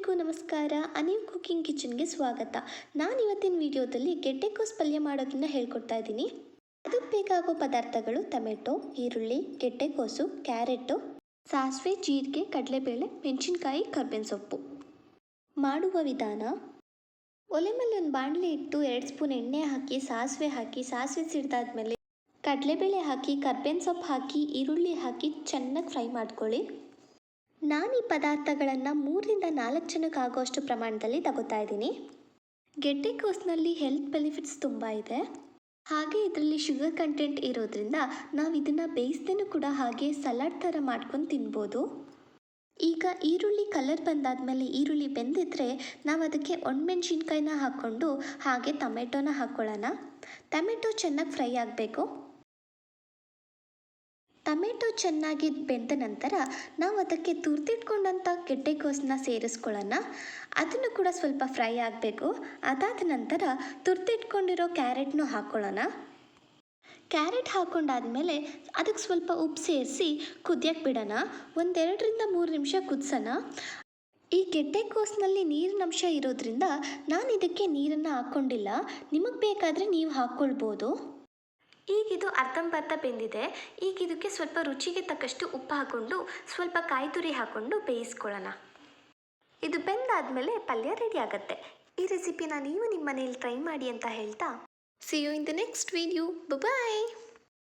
ಎಲ್ಲರಿಗೂ ನಮಸ್ಕಾರ. ಅನಿಲ್ ಕುಕಿಂಗ್ ಕಿಚನ್ಗೆ ಸ್ವಾಗತ. ನಾನು ಇವತ್ತಿನ ವಿಡಿಯೋದಲ್ಲಿ ಗೆಡ್ಡೆಕೋಸು ಪಲ್ಯ ಮಾಡೋದನ್ನ ಹೇಳ್ಕೊಡ್ತಾ ಇದ್ದೀನಿ. ಅದಕ್ಕೆ ಬೇಕಾಗೋ ಪದಾರ್ಥಗಳು ಟೊಮೆಟೊ, ಈರುಳ್ಳಿ, ಗೆಡ್ಡೆಕೋಸು, ಕ್ಯಾರೆಟು, ಸಾಸಿವೆ, ಜೀರಿಗೆ, ಕಡಲೆಬೇಳೆ, ಮೆಣಸಿನ್ಕಾಯಿ, ಕರ್ಬೇವಿನ ಸೊಪ್ಪು. ಮಾಡುವ ವಿಧಾನ, ಒಲೆ ಮೇಲೆ ಒಂದು ಬಾಣಲೆ ಇಟ್ಟು ಎರಡು ಸ್ಪೂನ್ ಎಣ್ಣೆ ಹಾಕಿ, ಸಾಸಿವೆ ಹಾಕಿ, ಸಾಸಿವೆ ಸಿಡ್ದಾದ್ಮೇಲೆ ಕಡಲೆಬೇಳೆ ಹಾಕಿ, ಕರ್ಬೇವಿನ ಸೊಪ್ಪು ಹಾಕಿ, ಈರುಳ್ಳಿ ಹಾಕಿ ಚೆನ್ನಾಗಿ ಫ್ರೈ ಮಾಡ್ಕೊಳ್ಳಿ. ನಾನು ಈ ಪದಾರ್ಥಗಳನ್ನು ಮೂರರಿಂದ ನಾಲ್ಕು ಜನಕ್ಕೆ ಪ್ರಮಾಣದಲ್ಲಿ ತಗೋತಾ ಇದ್ದೀನಿ. ಗೆಡ್ಡೆಕೋಸ್ನಲ್ಲಿ ಹೆಲ್ತ್ ಬೆನಿಫಿಟ್ಸ್ ತುಂಬ ಇದೆ. ಹಾಗೆ ಇದರಲ್ಲಿ ಶುಗರ್ ಕಂಟೆಂಟ್ ಇರೋದ್ರಿಂದ ನಾವು ಇದನ್ನು ಬೇಯಿಸ್ದೇನೂ ಕೂಡ ಹಾಗೆ ಸಲಾಡ್ ಥರ ಮಾಡ್ಕೊಂಡು ತಿನ್ಬೋದು. ಈಗ ಈರುಳ್ಳಿ ಕಲರ್ ಬಂದಾದಮೇಲೆ ಈರುಳ್ಳಿ ಬೆಂದಿದ್ರೆ ನಾವು ಅದಕ್ಕೆ ಒಣಮೆಣ್ಸಿನ್ಕಾಯಿನ ಹಾಕ್ಕೊಂಡು ಹಾಗೆ ಟೊಮೆಟೊನ ಹಾಕ್ಕೊಳ್ಳೋಣ ಟೊಮೆಟೊ ಚೆನ್ನಾಗಿ ಫ್ರೈ ಆಗಬೇಕು. ಟೊಮೆಟೊ ಚೆನ್ನಾಗಿ ಬೆಂದ ನಂತರ ನಾವು ಅದಕ್ಕೆ ತುರ್ದಿಟ್ಕೊಂಡಂಥ ಗೆಡ್ಡೆಕೋಸನ್ನ ಸೇರಿಸ್ಕೊಳ್ಳೋಣ. ಅದನ್ನು ಕೂಡ ಸ್ವಲ್ಪ ಫ್ರೈ ಆಗಬೇಕು. ಅದಾದ ನಂತರ ತುರ್ದಿಟ್ಕೊಂಡಿರೋ ಕ್ಯಾರೆಟ್ನು ಹಾಕ್ಕೊಳ್ಳೋಣ. ಕ್ಯಾರೆಟ್ ಹಾಕ್ಕೊಂಡಾದಮೇಲೆ ಅದಕ್ಕೆ ಸ್ವಲ್ಪ ಉಪ್ಪು ಸೇರಿಸಿ ಕುದಿಯಕ್ಕೆ ಬಿಡೋಣ. ಒಂದೆರಡರಿಂದ ಮೂರು ನಿಮಿಷ ಕುದಿಸೋಣ. ಈ ಗೆಡ್ಡೆಕೋಸಿನಲ್ಲಿ ನೀರಿನಂಶ ಇರೋದ್ರಿಂದ ನಾನು ಇದಕ್ಕೆ ನೀರನ್ನು ಹಾಕ್ಕೊಂಡಿಲ್ಲ ನಿಮಗೆ ಬೇಕಾದರೆ ನೀವು ಹಾಕ್ಕೊಳ್ಬೋದು. ಈಗಿದು ಅರ್ಧಂಬರ್ಧ ಬೆಂದಿದೆ. ಈಗ ಇದಕ್ಕೆ ಸ್ವಲ್ಪ ರುಚಿಗೆ ತಕ್ಕಷ್ಟು ಉಪ್ಪು ಹಾಕ್ಕೊಂಡು ಸ್ವಲ್ಪ ಕಾಯಿ ತುರಿ ಹಾಕ್ಕೊಂಡು ಬೇಯಿಸ್ಕೊಳ್ಳೋಣ. ಇದು ಬೆಂದಾದಮೇಲೆ ಪಲ್ಯ ರೆಡಿ ಆಗುತ್ತೆ. ಈ ರೆಸಿಪಿನ ನೀವು ನಿಮ್ಮ ಮನೇಲಿ ಟ್ರೈ ಮಾಡಿ ಅಂತ ಹೇಳ್ತಾ see you in the next video bye